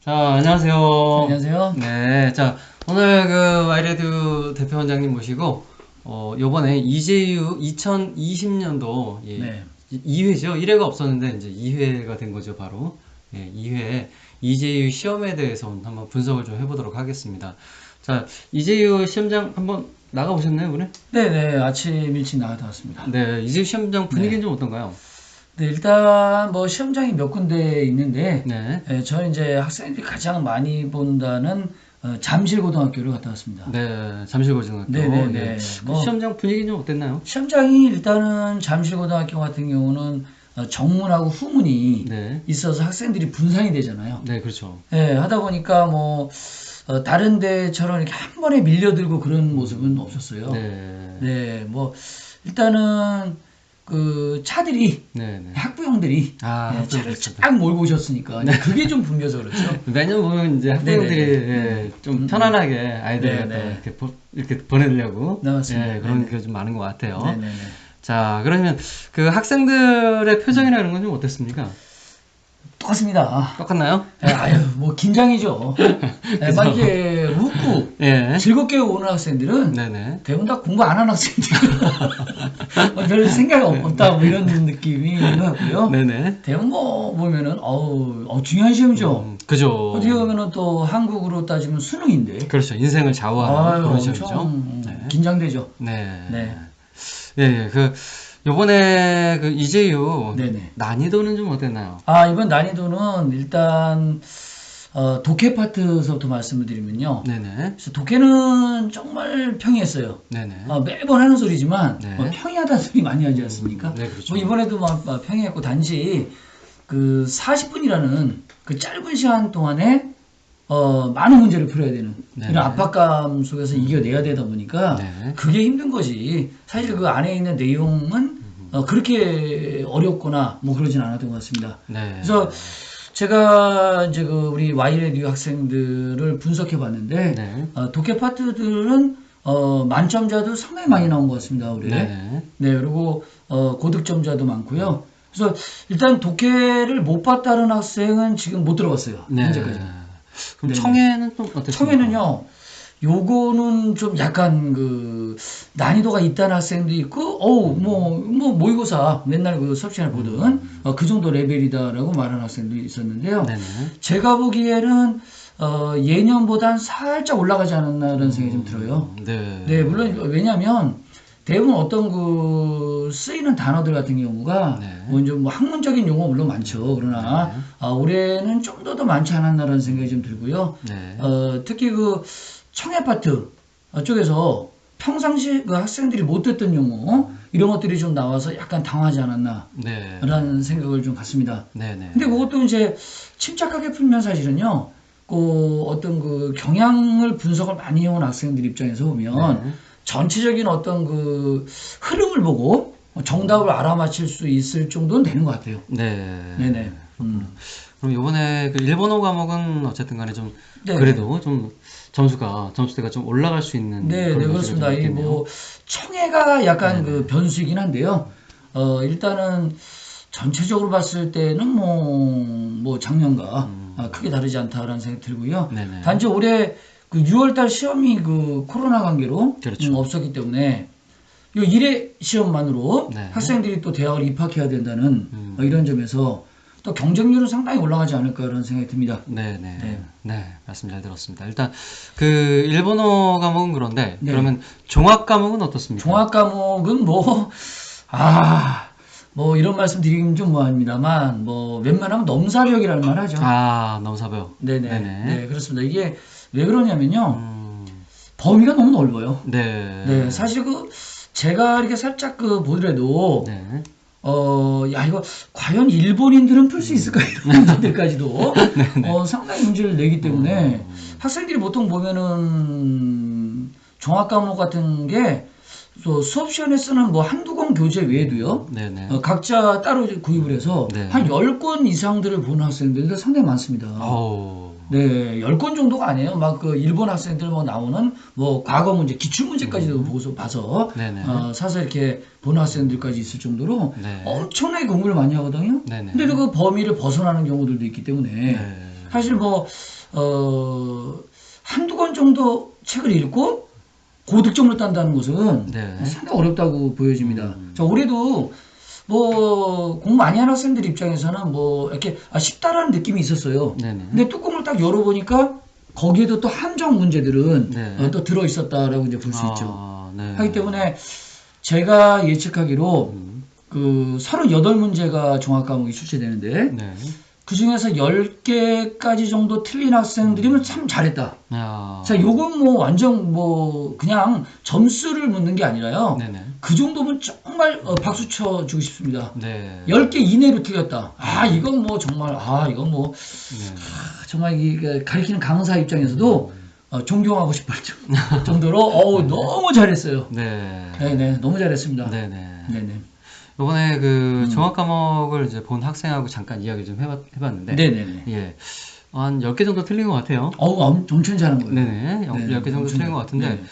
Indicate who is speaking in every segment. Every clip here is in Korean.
Speaker 1: 자, 안녕하세요.
Speaker 2: 안녕하세요.
Speaker 1: 네, 자, 오늘 그 와이레드 대표 원장님 모시고, 어, 요번에 이제유 2020년도, 예,
Speaker 2: 네.
Speaker 1: 2회죠. 1회가 없었는데, 이제 2회가 된 거죠, 바로. 예, 2회 이제유 시험에 대해서 한번 분석을 좀 해보도록 하겠습니다. 자, 이제유 시험장 한번 나가보셨나요, 오늘?
Speaker 2: 네네 아침 일찍 나갔다 왔습니다.
Speaker 1: 네, 이제유 시험장 분위기는 좀 어떤가요?
Speaker 2: 네 일단 뭐 시험장이 몇 군데 있는데
Speaker 1: 네.
Speaker 2: 예, 저는 이제 학생들이 가장 많이 본다는 어, 잠실 고등학교를 갔다 왔습니다.
Speaker 1: 네, 잠실고등학교.
Speaker 2: 네네네.
Speaker 1: 예. 그
Speaker 2: 뭐-
Speaker 1: 시험장 분위기는 좀 어땠나요?
Speaker 2: 시험장이 일단은 잠실고등학교 같은 경우는 어, 정문하고 후문이
Speaker 1: 네.
Speaker 2: 있어서 학생들이 분산이 되잖아요.
Speaker 1: 네, 그렇죠.
Speaker 2: 예, 하다 보니까 뭐 어, 다른 데처럼 이렇게 한 번에 밀려들고 그런 모습은 없었어요.
Speaker 1: 네.
Speaker 2: 네, 뭐 일단은 그 차들이
Speaker 1: 네, 네.
Speaker 2: 학부형들이
Speaker 1: 아,
Speaker 2: 네, 차를. 쫙 몰고 오셨으니까 그게 좀 분겨서 그렇죠.
Speaker 1: 매년 보면 이제 학부모들이
Speaker 2: 네네네.
Speaker 1: 예, 좀
Speaker 2: 음,
Speaker 1: 편안하게 아이들
Speaker 2: 네네.
Speaker 1: 이렇게, 보, 이렇게 보내려고
Speaker 2: 네.
Speaker 1: 예, 그런
Speaker 2: 네네.
Speaker 1: 게좀 많은 것 같아요. 자, 그러면 그 학생들의 표정이나 이런 건 좀 어땠습니까?
Speaker 2: 똑같습니다.
Speaker 1: 똑같나요?
Speaker 2: 네, 아유, 뭐 긴장이죠. 네, 막 이게 웃고
Speaker 1: 예.
Speaker 2: 즐겁게 오는 학생들은
Speaker 1: 네네.
Speaker 2: 대부분 다 공부 안 하는 학생들. 뭐 별 생각이 없- 없다 뭐 이런 느낌이 있는 것 같고요.
Speaker 1: 네네.
Speaker 2: 대부분 뭐 보면은 어우 어, 중요한 시험이죠.
Speaker 1: 음, 그죠.
Speaker 2: 어떻게 보면은 또 한국으로 따지면 수능인데.
Speaker 1: 그렇죠. 인생을 좌우하는
Speaker 2: 아유,
Speaker 1: 그런
Speaker 2: 엄청
Speaker 1: 시험이죠. 네.
Speaker 2: 긴장되죠.
Speaker 1: 네.
Speaker 2: 네.
Speaker 1: 예, 예. 그, 요번에 그 이제유
Speaker 2: 네네.
Speaker 1: 난이도는 좀 어땠나요?
Speaker 2: 아, 이번 난이도는 일단 어, 독해 파트서부터 말씀을 드리면요.
Speaker 1: 네네.
Speaker 2: 그래서 독해는 정말 평이했어요.
Speaker 1: 네네.
Speaker 2: 어, 매번 하는 소리지만
Speaker 1: 네.
Speaker 2: 뭐 평이하다는 소리 많이 하지 않습니까?
Speaker 1: 음, 네, 그렇죠.
Speaker 2: 뭐 이번에도 막, 막 평이했고 단지 그 40분이라는 그 짧은 시간 동안에 어, 많은 문제를 풀어야 되는
Speaker 1: 네.
Speaker 2: 이런 압박감 속에서 이겨내야 되다 보니까
Speaker 1: 네.
Speaker 2: 그게 힘든 거지. 사실 그 안에 있는 내용은 어, 그렇게 어렵거나 뭐 그러진 않았던 것 같습니다.
Speaker 1: 네.
Speaker 2: 그래서 제가 이제 그 우리 와이레디 학생들을 분석해 봤는데
Speaker 1: 네.
Speaker 2: 어, 독해 파트들은 어, 만점자도 상당히 많이 나온 것 같습니다. 올해.
Speaker 1: 네.
Speaker 2: 네, 그리고 어, 고득점자도 많고요. 그래서 일단 독해를 못 봤다는 학생은 지금 못 들어봤어요.
Speaker 1: 네.
Speaker 2: 현재까지.
Speaker 1: 그럼
Speaker 2: 네.
Speaker 1: 청해는 좀 어땠습니까?
Speaker 2: 청에는요. 요거는 좀 약간 그 난이도가 있다는 학생도 있고, 어우 뭐뭐 모의고사 맨날 그 수업 시간에 보던 어, 그 정도 레벨이다라고 말하는 학생도 있었는데요.
Speaker 1: 네네.
Speaker 2: 제가 보기에는 어, 예년보단 살짝 올라가지 않았나라는 생각이 좀 들어요.
Speaker 1: 네.
Speaker 2: 네, 물론 왜냐하면 대부분 어떤 그 쓰이는 단어들 같은 경우가
Speaker 1: 네.
Speaker 2: 먼저 뭐 학문적인 용어 물론 많죠. 그러나
Speaker 1: 네.
Speaker 2: 아, 올해는 좀 더 더 많지 않았나라는 생각이 좀 들고요.
Speaker 1: 네.
Speaker 2: 어, 특히 그 청해 파트 쪽에서 평상시 그 학생들이 못 듣던 용어 이런 것들이 좀 나와서 약간 당하지 않았나라는
Speaker 1: 네.
Speaker 2: 생각을 좀 갖습니다.
Speaker 1: 네네.
Speaker 2: 근데 그것도 이제 침착하게 풀면 사실은요. 그 어떤 그 경향을 분석을 많이 해온 학생들 입장에서 보면
Speaker 1: 네.
Speaker 2: 전체적인 어떤 그 흐름을 보고 정답을 알아맞힐 수 있을 정도는 되는 것 같아요.
Speaker 1: 네.
Speaker 2: 네네. 음.
Speaker 1: 그럼 이번에 그 일본어 과목은 어쨌든 간에 좀
Speaker 2: 네.
Speaker 1: 그래도 좀 점수가 점수대가 좀 올라갈 수 있는
Speaker 2: 네, 네 그렇습니다.
Speaker 1: 좀
Speaker 2: 이. 뭐 청해가 약간
Speaker 1: 네네.
Speaker 2: 그 변수이긴 한데요. 어 일단은 전체적으로 봤을 때는 뭐, 뭐 작년과
Speaker 1: 음.
Speaker 2: 아, 크게 다르지 않다라는 생각이 들고요.
Speaker 1: 네네.
Speaker 2: 단지 올해 그 6월달 시험이 그 코로나 관계로
Speaker 1: 그렇죠.
Speaker 2: 음, 없었기 때문에 요 1회 시험만으로
Speaker 1: 네.
Speaker 2: 학생들이 또 대학을 입학해야 된다는
Speaker 1: 음.
Speaker 2: 어, 이런 점에서 또 경쟁률은 상당히 올라가지 않을까라는 생각이 듭니다.
Speaker 1: 네네. 네.
Speaker 2: 네.
Speaker 1: 말씀 잘 들었습니다. 일단 그 일본어 과목은 그런데
Speaker 2: 네.
Speaker 1: 그러면 종합 과목은 어떻습니까?
Speaker 2: 종합 과목은 뭐, 아, 뭐 이런 말씀 드리긴 좀 뭐합니다만, 뭐 웬만하면 넘사벽이라는 말 하죠.
Speaker 1: 아, 넘사벽.
Speaker 2: 네네.
Speaker 1: 네네.
Speaker 2: 네, 그렇습니다. 이게 왜 그러냐면요.
Speaker 1: 음,
Speaker 2: 범위가 너무 넓어요.
Speaker 1: 네.
Speaker 2: 네, 사실 그 제가 이렇게 살짝 그 보더라도,
Speaker 1: 네.
Speaker 2: 어, 야, 이거 과연 일본인들은 풀 수 있을까? 이런 문제들까지도 어, 상당히 문제를 내기 때문에
Speaker 1: 음.
Speaker 2: 학생들이 보통 보면은 종합 과목 같은 게또 수업 시간에 쓰는 뭐 한두 권 교재 외에도요. 어, 각자 따로 구입을 해서
Speaker 1: 네.
Speaker 2: 한 10권 이상들을 보는 학생들이 상당히 많습니다.
Speaker 1: 어우.
Speaker 2: 네, 10건 정도가 아니에요. 막 그 일본 학생들 뭐 나오는 뭐 과거 문제, 기출 문제까지도 보고서 봐서
Speaker 1: 음. 네네.
Speaker 2: 어, 사서 이렇게 보는 학생들까지 있을 정도로
Speaker 1: 네.
Speaker 2: 엄청나게 공부를 많이 하거든요.
Speaker 1: 네네.
Speaker 2: 근데도 그 범위를 벗어나는 경우들도 있기 때문에
Speaker 1: 네.
Speaker 2: 사실 뭐, 어, 한두 권 정도 책을 읽고 고득점을 딴다는 것은
Speaker 1: 네.
Speaker 2: 상당히 어렵다고 보여집니다.
Speaker 1: 음.
Speaker 2: 자, 올해도 뭐, 공부 많이 하는 학생들 입장에서는 뭐, 이렇게 아, 쉽다라는 느낌이 있었어요.
Speaker 1: 네네.
Speaker 2: 근데 뚜껑을 딱 열어보니까 거기에도 또 한정 문제들은
Speaker 1: 네.
Speaker 2: 어, 또 들어 있었다라고 이제 볼수 있죠.
Speaker 1: 아, 네.
Speaker 2: 하기 때문에 제가 예측하기로
Speaker 1: 음,
Speaker 2: 그 38문제가 종합 과목이 출제되는데
Speaker 1: 네.
Speaker 2: 그 중에서 10개까지 정도 틀린 학생들이면 참 잘했다.
Speaker 1: 아,
Speaker 2: 자, 요건 뭐 완전 뭐 그냥 점수를 묻는 게 아니라요.
Speaker 1: 네네.
Speaker 2: 그 정도면 정말 어, 박수 쳐 주고 싶습니다.
Speaker 1: 네.
Speaker 2: 10개 이내로 틀렸다. 아, 이건 뭐 정말, 아, 이건 뭐
Speaker 1: 네.
Speaker 2: 정말 이 가르치는 강사 입장에서도 어, 존경하고 싶을 정- 정도로 어우, 너무 잘했어요.
Speaker 1: 네.
Speaker 2: 네 네, 너무 잘했습니다.
Speaker 1: 네 네.
Speaker 2: 네 네.
Speaker 1: 이번에 그
Speaker 2: 음.
Speaker 1: 종합 과목을 이제 본 학생하고 잠깐 이야기 좀 해봤, 해봤는데,
Speaker 2: 네네네.
Speaker 1: 예. 한 10개 정도 틀린 것 같아요.
Speaker 2: 어우, 엄- 엄청 잘한 거예요.
Speaker 1: 네네. 영-
Speaker 2: 네네,
Speaker 1: 10개 정도 틀린 것 같은데,
Speaker 2: 네네.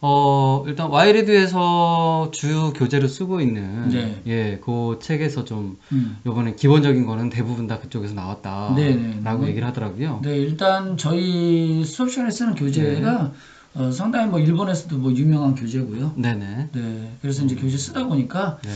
Speaker 1: 어, 일단 와이레드에서 주요 교재로 쓰고 있는,
Speaker 2: 네.
Speaker 1: 예, 그 책에서 좀,
Speaker 2: 음.
Speaker 1: 요번에 기본적인 거는 대부분 다 그쪽에서 나왔다.
Speaker 2: 네네.
Speaker 1: 라고
Speaker 2: 뭐-
Speaker 1: 얘기를 하더라고요.
Speaker 2: 네, 일단 저희 수업 시간에 쓰는 교재가 어, 상당히 뭐 일본에서도 뭐 유명한 교재고요.
Speaker 1: 네네.
Speaker 2: 네, 그래서 이제 교재 쓰다 보니까
Speaker 1: 네.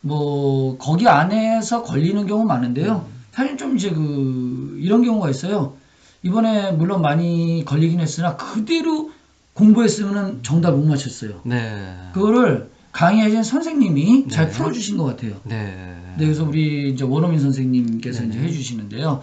Speaker 2: 뭐 거기 안에서 걸리는 경우 많은데요. 사실 좀 이제 그 이런 경우가 있어요. 이번에 물론 많이 걸리긴 했으나 그대로 공부했으면 정답 못 맞췄어요.
Speaker 1: 네.
Speaker 2: 그거를 강의하신 선생님이 잘
Speaker 1: 네.
Speaker 2: 풀어주신 것 같아요.
Speaker 1: 네.
Speaker 2: 네, 그래서 우리 이제 원어민 선생님께서
Speaker 1: 네네.
Speaker 2: 이제 해주시는데요.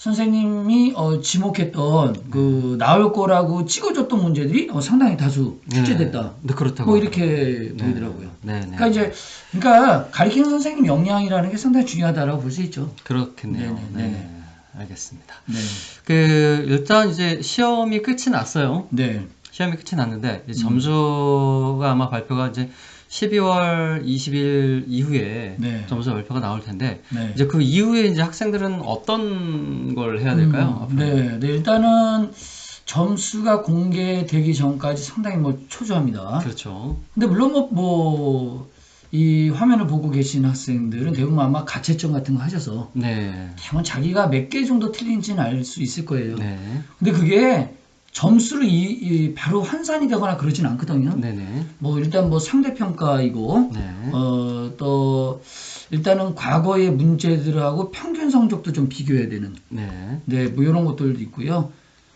Speaker 2: 선생님이 어, 지목했던 그 나올 거라고 찍어줬던 문제들이 어, 상당히 다수 출제됐다.
Speaker 1: 네, 그렇다고.
Speaker 2: 뭐 이렇게
Speaker 1: 네.
Speaker 2: 보이더라고요.
Speaker 1: 네. 네.
Speaker 2: 그러니까 이제 그러니까 가르치는 선생님 역량이라는 게 상당히 중요하다라고 볼 수 있죠.
Speaker 1: 그렇겠네요.
Speaker 2: 네네,
Speaker 1: 네.
Speaker 2: 네네.
Speaker 1: 알겠습니다.
Speaker 2: 네,
Speaker 1: 그 일단 이제 시험이 끝이 났어요.
Speaker 2: 네,
Speaker 1: 시험이 끝이 났는데
Speaker 2: 음.
Speaker 1: 점수가 아마 발표가 이제 12월 20일 이후에
Speaker 2: 네.
Speaker 1: 점수 발표가 나올 텐데
Speaker 2: 네.
Speaker 1: 이제 그 이후에 이제 학생들은 어떤 걸 해야 될까요?
Speaker 2: 음? 네, 네, 일단은 점수가 공개되기 전까지 상당히 뭐 초조합니다.
Speaker 1: 그렇죠.
Speaker 2: 근데 물론 뭐, 뭐, 이 화면을 보고 계신 학생들은 대부분 아마 가채점 같은 거 하셔서
Speaker 1: 네.
Speaker 2: 대부분 자기가 몇 개 정도 틀린지는 알 수 있을 거예요.
Speaker 1: 네.
Speaker 2: 근데 그게 점수로 이, 이 바로 환산이 되거나 그러진 않거든요.
Speaker 1: 네네.
Speaker 2: 뭐 일단 뭐 상대평가이고
Speaker 1: 네.
Speaker 2: 어, 또 일단은 과거의 문제들하고 평균 성적도 좀 비교해야 되는
Speaker 1: 네.
Speaker 2: 네, 뭐 이런 것들도 있고요.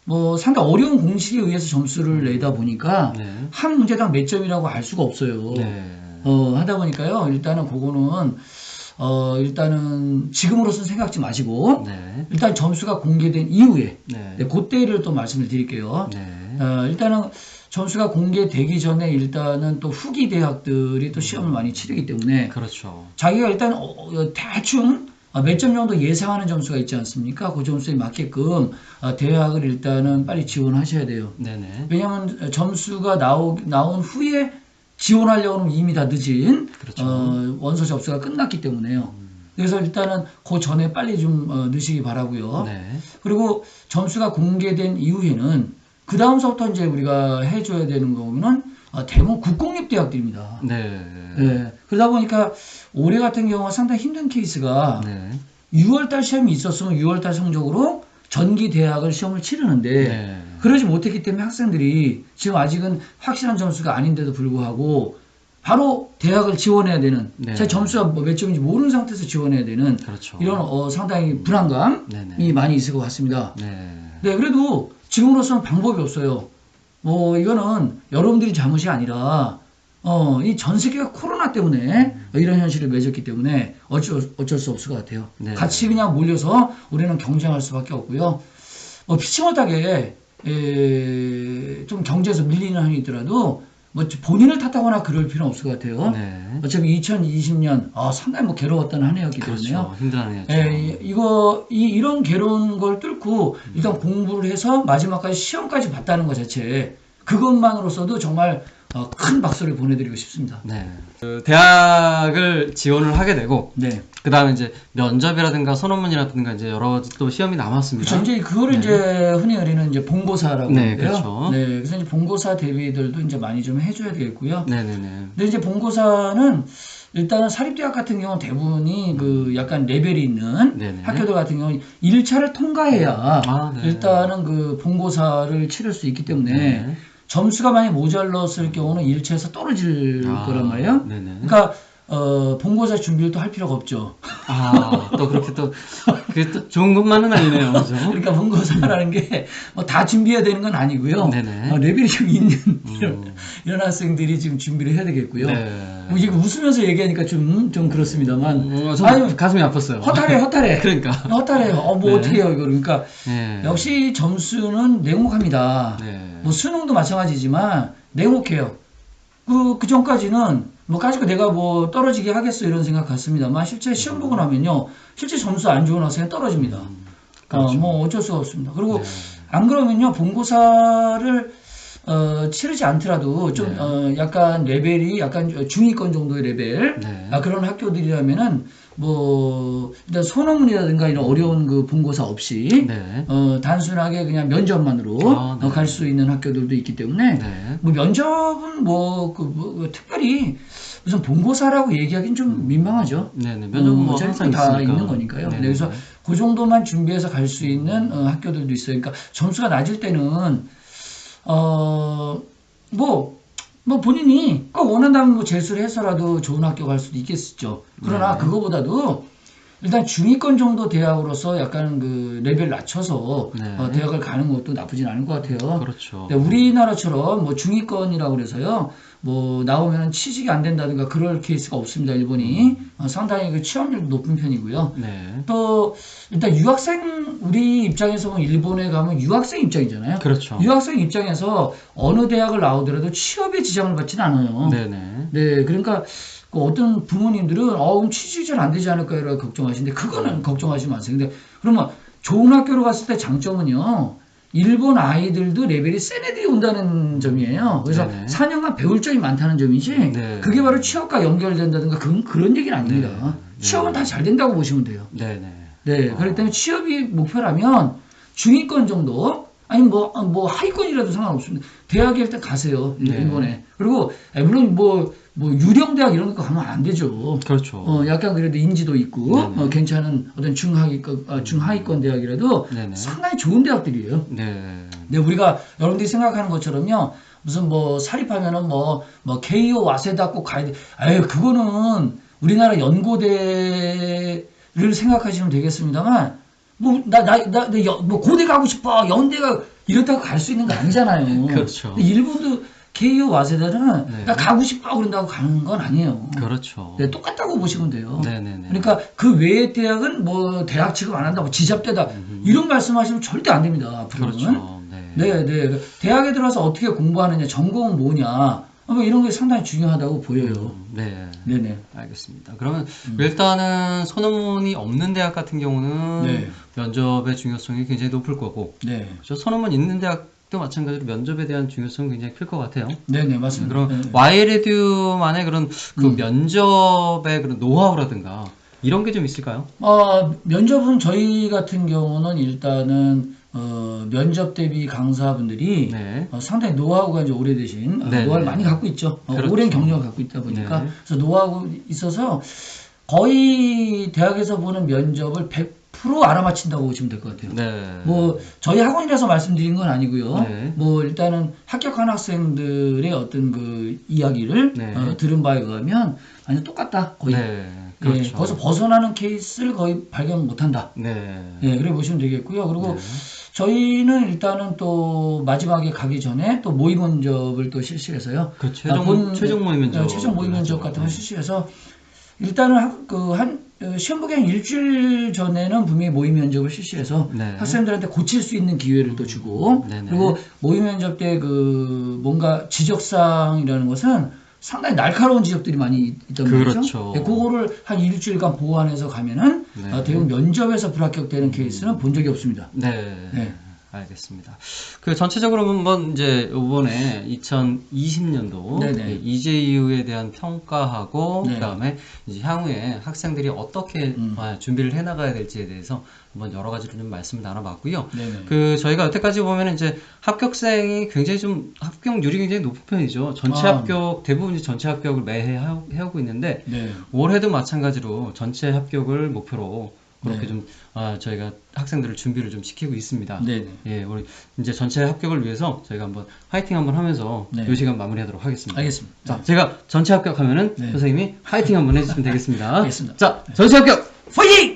Speaker 2: 뭐 상당히 어려운 공식에 의해서 점수를 내다 보니까
Speaker 1: 네.
Speaker 2: 한 문제당 몇 점이라고 알 수가 없어요.
Speaker 1: 네.
Speaker 2: 어, 하다 보니까요. 일단은 그거는 어, 일단은 지금으로서는 생각지 마시고
Speaker 1: 네.
Speaker 2: 일단 점수가 공개된 이후에
Speaker 1: 네.
Speaker 2: 네, 그때를 또 말씀을 드릴게요.
Speaker 1: 네.
Speaker 2: 어, 일단은 점수가 공개되기 전에 일단은 또 후기 대학들이 또 시험을 많이 치르기 때문에
Speaker 1: 그렇죠.
Speaker 2: 자기가 일단 어, 어, 대충 몇점 정도 예상하는 점수가 있지 않습니까? 그 점수에 맞게끔 어, 대학을 일단은 빨리 지원하셔야 돼요.
Speaker 1: 네네.
Speaker 2: 왜냐하면 점수가 나오, 나온 후에 지원하려고는 이미 다 늦은
Speaker 1: 그렇죠.
Speaker 2: 어, 원서 접수가 끝났기 때문에요. 그래서 일단은 그 전에 빨리 좀 어, 넣으시기 바라고요.
Speaker 1: 네.
Speaker 2: 그리고 점수가 공개된 이후에는 그 다음서부터 이제 우리가 해줘야 되는 거는 어, 대부분 국공립 대학들입니다.
Speaker 1: 네.
Speaker 2: 네. 그러다 보니까 올해 같은 경우가 상당히 힘든 케이스가
Speaker 1: 네.
Speaker 2: 6월달 시험이 있었으면 6월달 성적으로 전기 대학을 시험을 치르는데
Speaker 1: 네.
Speaker 2: 그러지 못했기 때문에 학생들이 지금 아직은 확실한 점수가 아닌데도 불구하고 바로 대학을 지원해야 되는
Speaker 1: 네.
Speaker 2: 제 점수가 뭐몇 점인지 모르는 상태에서 지원해야 되는
Speaker 1: 그렇죠.
Speaker 2: 이런 어, 상당히 불안감이
Speaker 1: 네네.
Speaker 2: 많이 있을 것 같습니다.
Speaker 1: 네.
Speaker 2: 네, 그래도 지금으로서는 방법이 없어요. 뭐 이거는 여러분들이 잘못이 아니라 어, 이 전 세계가 코로나 때문에 이런 현실을 맺었기 때문에 어쩔, 어쩔 수 없을 것 같아요.
Speaker 1: 네.
Speaker 2: 같이 그냥 몰려서 우리는 경쟁할 수밖에 없고요. 뭐 피치 못하게 에, 좀 경제에서 밀리는 한이 있더라도 뭐 본인을 탓하거나 그럴 필요는 없을 것 같아요.
Speaker 1: 네.
Speaker 2: 어차피 2020년 아, 상당히 뭐 괴로웠던 한 해였기 때문에요.
Speaker 1: 그렇죠. 힘들어하네요.
Speaker 2: 예, 이- 이거 이, 이런 괴로운 걸 뚫고 일단 공부를 해서 마지막까지 시험까지 봤다는 것 자체 그것만으로서도 정말 어, 큰 박수를 보내드리고 싶습니다.
Speaker 1: 네. 그 대학을 지원을 하게 되고
Speaker 2: 네.
Speaker 1: 그 다음에 이제 면접이라든가 선언문이라든가 이제 여러 또 시험이 남았습니다.
Speaker 2: 그렇죠. 이제 그거를 이제 흔히 우리는 이제 본고사라고
Speaker 1: 네,
Speaker 2: 하는데요.
Speaker 1: 그렇죠.
Speaker 2: 네, 그래서 이제 본고사 대비들도 이제 많이 좀 해줘야 되겠고요.
Speaker 1: 네네네.
Speaker 2: 근데 이제 본고사는 일단은 사립대학 같은 경우는 대부분이 그 약간 레벨이 있는
Speaker 1: 네네.
Speaker 2: 학교들 같은 경우는 1차를 통과해야
Speaker 1: 아, 네.
Speaker 2: 일단은 그 본고사를 치를 수 있기 때문에
Speaker 1: 네.
Speaker 2: 점수가 많이 모자랐을 경우는 1차에서 떨어질
Speaker 1: 아,
Speaker 2: 거란 말이에요.
Speaker 1: 네네.
Speaker 2: 그러니까 어, 본고사 준비를 또 할 필요가 없죠.
Speaker 1: 아, 또 그렇게 또, 그게 또 좋은 것만은 아니네요. 그죠?
Speaker 2: 그러니까 본고사라는 게 뭐 다 준비해야 되는 건 아니고요.
Speaker 1: 네네.
Speaker 2: 어, 레벨이 좀 있는 이런,
Speaker 1: 음,
Speaker 2: 이런 학생들이 지금 준비를 해야 되겠고요.
Speaker 1: 네.
Speaker 2: 뭐 이거 웃으면서 얘기하니까 좀, 좀 그렇습니다만
Speaker 1: 음, 저
Speaker 2: 아유,
Speaker 1: 가슴이 아팠어요.
Speaker 2: 허탈해, 허탈해.
Speaker 1: 그러니까.
Speaker 2: 허탈해. 어, 뭐
Speaker 1: 네.
Speaker 2: 어떻게 해요, 이거. 그러니까
Speaker 1: 네.
Speaker 2: 역시 점수는 냉혹합니다.
Speaker 1: 네.
Speaker 2: 뭐 수능도 마찬가지지만 냉혹해요. 그, 그 전까지는 뭐 가지고 내가 뭐 떨어지게 하겠어 이런 생각 같습니다만 실제 시험 보고 나면요. 실제 점수 안 좋은 학생은 떨어집니다.
Speaker 1: 그렇죠.
Speaker 2: 어, 뭐 어쩔 수가 없습니다. 그리고
Speaker 1: 네.
Speaker 2: 안 그러면요. 본고사를 어, 치르지 않더라도 좀
Speaker 1: 네.
Speaker 2: 어, 약간 레벨이 약간 중위권 정도의 레벨
Speaker 1: 네.
Speaker 2: 아, 그런 학교들이라면은 뭐 일단 소논문이라든가 이런 어려운 그 본고사 없이
Speaker 1: 네.
Speaker 2: 어, 단순하게 그냥 면접만으로
Speaker 1: 아, 네.
Speaker 2: 갈수 있는 학교들도 있기 때문에
Speaker 1: 네.
Speaker 2: 뭐 면접은 뭐, 그, 뭐, 그 특별히 무슨 본고사라고 얘기하기는 좀 민망하죠.
Speaker 1: 네네. 면접은
Speaker 2: 어,
Speaker 1: 뭐
Speaker 2: 어차피
Speaker 1: 항상
Speaker 2: 다
Speaker 1: 있으니까.
Speaker 2: 있는 거니까요.
Speaker 1: 네,
Speaker 2: 그래서 그 정도만 준비해서 갈 수 있는 어, 학교들도 있어요. 그러니까 점수가 낮을 때는 어, 뭐, 뭐 본인이 꼭 원한다면 뭐 재수를 해서라도 좋은 학교 갈 수도 있겠죠. 그러나
Speaker 1: 네.
Speaker 2: 그거보다도 일단 중위권 정도 대학으로서 약간 그 레벨 낮춰서
Speaker 1: 네.
Speaker 2: 어, 대학을 가는 것도 나쁘진 않을 것 같아요.
Speaker 1: 그렇죠.
Speaker 2: 네, 우리나라처럼 뭐 중위권이라고 그래서요, 뭐 나오면 취직이 안 된다든가 그럴 케이스가 없습니다. 일본이 어, 상당히 그 취업률 높은 편이고요.
Speaker 1: 네.
Speaker 2: 또 일단 유학생 우리 입장에서 보면 일본에 가면 유학생 입장이잖아요.
Speaker 1: 그렇죠.
Speaker 2: 유학생 입장에서 어느 대학을 나오더라도 취업에 지장을 받지는 않아요.
Speaker 1: 네네.
Speaker 2: 네, 그러니까 그 어떤 부모님들은 어 그럼 취직이 잘 안 되지 않을까라고 걱정하시는데 그거는 걱정하지 마세요. 근데 그러면 좋은 학교로 갔을 때 장점은요. 일본 아이들도 레벨이 센 애들이 온다는 점이에요. 그래서
Speaker 1: 네네.
Speaker 2: 4년간 배울 점이 많다는 점이지.
Speaker 1: 네.
Speaker 2: 그게 바로 취업과 연결된다든가 그건 그런 얘기는 아닙니다.
Speaker 1: 네.
Speaker 2: 취업은
Speaker 1: 네.
Speaker 2: 다잘 된다고 보시면 돼요.
Speaker 1: 네네.
Speaker 2: 네,
Speaker 1: 어.
Speaker 2: 그렇기 때문에 취업이 목표라면 중위권 정도 아니면 뭐, 아, 뭐 하위권이라도 상관없습니다. 대학에 일단 가세요.
Speaker 1: 네.
Speaker 2: 일본에. 그리고 아, 물론 뭐, 뭐 유령 대학 이런 거 가면 안 되죠.
Speaker 1: 그렇죠.
Speaker 2: 어, 약간 그래도 인지도 있고
Speaker 1: 네네.
Speaker 2: 어, 괜찮은 어떤 중하위권, 아, 중하위권 대학이라도
Speaker 1: 네네.
Speaker 2: 상당히 좋은 대학들이에요.
Speaker 1: 네.
Speaker 2: 근데 우리가 여러분들이 생각하는 것처럼요. 무슨 뭐 사립하면은 뭐, 뭐 케이오 와세다 꼭 가야 돼. 아유, 그거는 우리나라 연고대를 생각하시면 되겠습니다만 뭐, 나, 나, 나, 나 여- 뭐 고대 가고 싶어. 연대가 이렇다고 갈 수 있는 거 아니잖아요.
Speaker 1: 그렇죠.
Speaker 2: 일본도 케이오 와세다는
Speaker 1: 네.
Speaker 2: 나 가고 싶어 그런다고 가는 건 아니에요.
Speaker 1: 그렇죠.
Speaker 2: 네, 똑같다고 보시면 돼요.
Speaker 1: 네네네.
Speaker 2: 그러니까 그 외의 대학은 뭐 대학 취급 안 한다고 지잡대다 이런 말씀하시면 절대 안 됩니다. 앞으로는.
Speaker 1: 그렇죠. 네.
Speaker 2: 네, 네. 대학에 들어서 어떻게 공부하느냐, 전공은 뭐냐, 뭐 이런 게 상당히 중요하다고 보여요.
Speaker 1: 음, 네.
Speaker 2: 네네.
Speaker 1: 알겠습니다. 그러면 일단은 선언문이 없는 대학 같은 경우는
Speaker 2: 네.
Speaker 1: 면접의 중요성이 굉장히 높을 거고,
Speaker 2: 네.
Speaker 1: 그렇죠? 선언문 있는 대학도 마찬가지로 면접에 대한 중요성이 굉장히 클 것 같아요.
Speaker 2: 네네, 맞습니다.
Speaker 1: 그럼
Speaker 2: 네.
Speaker 1: 와이레듀만의 그런 그
Speaker 2: 음.
Speaker 1: 면접의 그런 노하우라든가 이런 게 좀 있을까요?
Speaker 2: 어, 면접은 저희 같은 경우는 일단은, 어, 면접 대비 강사분들이
Speaker 1: 네.
Speaker 2: 어, 상당히 노하우가 이제 오래되신, 어,
Speaker 1: 네네.
Speaker 2: 노하우를 많이 갖고 있죠. 어,
Speaker 1: 그렇죠.
Speaker 2: 오랜 경력을 갖고 있다 보니까.
Speaker 1: 네.
Speaker 2: 그래서 노하우 있어서 거의 대학에서 보는 면접을 100% 알아맞힌다고 보시면 될 것 같아요.
Speaker 1: 네.
Speaker 2: 뭐 저희 학원이라서 말씀드린 건 아니고요.
Speaker 1: 네.
Speaker 2: 뭐 일단은 합격한 학생들의 어떤 그 이야기를
Speaker 1: 네.
Speaker 2: 어, 들은 바에 의하면 완전 똑같다 거의.
Speaker 1: 네.
Speaker 2: 예,
Speaker 1: 그렇죠.
Speaker 2: 거기서 벗어나는 케이스를 거의 발견 못한다.
Speaker 1: 네.
Speaker 2: 예, 그래 보시면 되겠고요. 그리고
Speaker 1: 네.
Speaker 2: 저희는 일단은 또 마지막에 가기 전에 또 모의 면접을 또 실시해서요.
Speaker 1: 그 최종
Speaker 2: 아, 본-
Speaker 1: 최종 모의 면접.
Speaker 2: 네, 최종 모의 면접 같은 걸
Speaker 1: 네.
Speaker 2: 실시해서 일단은 그한 시험 보기 한 일주일 전에는 분명히 모의 면접을 실시해서
Speaker 1: 네.
Speaker 2: 학생들한테 고칠 수 있는 기회를 또 주고
Speaker 1: 네네.
Speaker 2: 그리고 모의 면접 때 그 뭔가 지적사항이라는 것은 상당히 날카로운 지적들이 많이 있단 말이죠.
Speaker 1: 그렇죠.
Speaker 2: 네, 그거를 한 일주일간 보완해서 가면은
Speaker 1: 네.
Speaker 2: 어, 대부분 면접에서 불합격되는 케이스는 본 적이 없습니다.
Speaker 1: 네.
Speaker 2: 네.
Speaker 1: 알겠습니다. 그 전체적으로 한번 이제 이번에 2020년도
Speaker 2: 네네.
Speaker 1: 이제이유에 대한 평가하고
Speaker 2: 네.
Speaker 1: 그다음에 이제 향후에 학생들이 어떻게
Speaker 2: 음.
Speaker 1: 아, 준비를 해 나가야 될지에 대해서 한번 여러 가지로 좀 말씀을 나눠봤고요.
Speaker 2: 네네.
Speaker 1: 그 저희가 여태까지 보면 이제 합격생이 굉장히 좀 합격률이 굉장히 높은 편이죠. 전체
Speaker 2: 아.
Speaker 1: 합격 대부분 이제 전체 합격을 매해 하- 해오고 있는데
Speaker 2: 네.
Speaker 1: 올해도 마찬가지로 전체 합격을 목표로 그렇게
Speaker 2: 네.
Speaker 1: 좀 아, 저희가 학생들을 준비를 좀 시키고 있습니다.
Speaker 2: 네네.
Speaker 1: 예, 우리 이제 전체 합격을 위해서 저희가 한번 화이팅 한번 하면서
Speaker 2: 네.
Speaker 1: 이 시간 마무리하도록 하겠습니다.
Speaker 2: 알겠습니다.
Speaker 1: 자, 제가 전체 합격하면은
Speaker 2: 네.
Speaker 1: 선생님이 화이팅 한번 해주시면 되겠습니다.
Speaker 2: 알겠습니다.
Speaker 1: 자, 전체 합격!
Speaker 2: 파이팅!